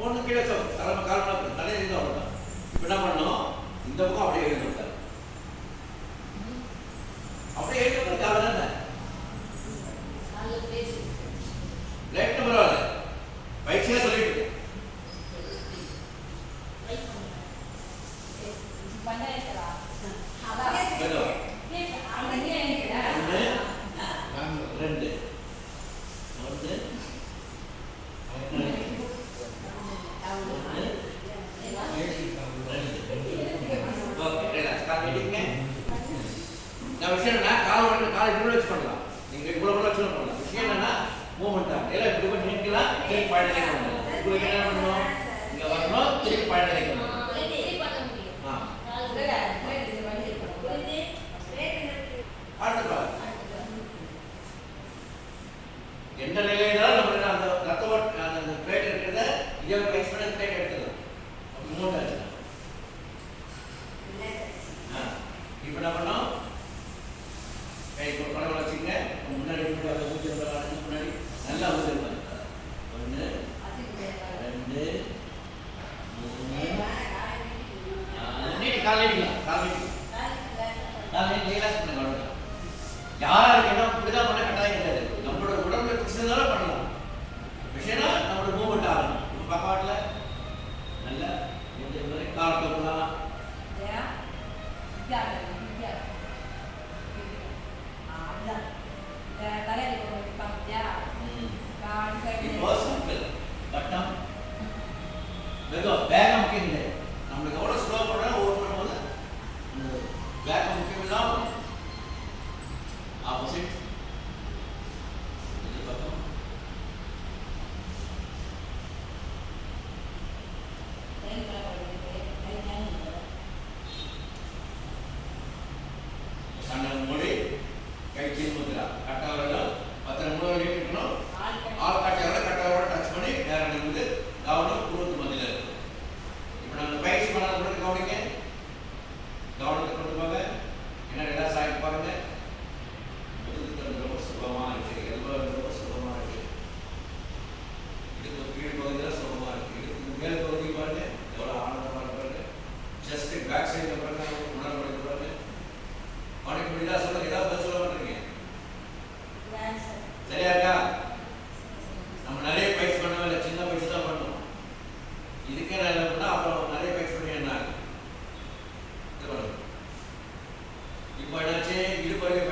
ஒன்று கீழே தலைமை காரணம் தலையை இருந்தால் அவ்வளோதான் இப்போ என்ன பண்ணோம் இந்த பக்கம் அப்படியே எழுந்து விட்டார் அப்படியே எழுந்து காரணம் என்ன லேட்டு பரவாயில்ல பயிற்சியாக சொல்லிட்டு இருக்கேன். ஏதோ ஒன்று ரெண்டு ஒன்று ஓகே நான் விஷயம் என்ன கால் வந்து காலை இப்படி வச்சு பண்ணலாம். நீங்கள் இவ்வளோ கூட வச்சு பண்ணலாம். விஷயம் என்னன்னா மூவ்மெண்ட் தான் எல்லாம் இப்படி கொஞ்சம் நிற்கலாம் உங்களுக்கு என்ன பண்ணணும்? என்ன பண்ணோம் கை படம் வச்சுங்க முன்னாடி முன்னாடி ஊற்றி முன்னாடி நல்லா ஊற்றிருப்பாங்க ஒன்று ரெண்டு மூணு என்ன இப்படிதான் பண்ண கட்டாயம் கிடையாது. நம்மளோட உடம்புல பண்ணலாம். விஷயம்னா நம்மளோட மூவ்மெண்ட் ஆகணும். ஆப்போசிட் இது கை சீன் முத்திரா கட்டவரோட பத்திர மூணு வரைக்கும் இருக்கணும். ஆள் கட்டவரோட டச் பண்ணி நேரம் எடுக்குது கவனம் குருத்து மதியில் இருக்கு இப்போ நாங்கள் பயிற்சி பண்ணாலும் கூட கவனிங்க. என்ன எல்லாம் சாய்ப்பு பாருங்கள் ஜஸ்ட் பேக் சைடில் பாருங்க முன்னாடி படிக்க பாருங்க அவனுக்கு புரியுதா சொல்லுங்க ஏதாவது நம்ம நிறைய பயிற்சி பண்ணவே இல்லை சின்ன பயிற்சி தான் பண்ணோம் இதுக்கே நான் என்ன அப்புறம் நிறைய பயிற்சி பண்ணி என்ன இப்போ என்னச்சி? இது பண்ணி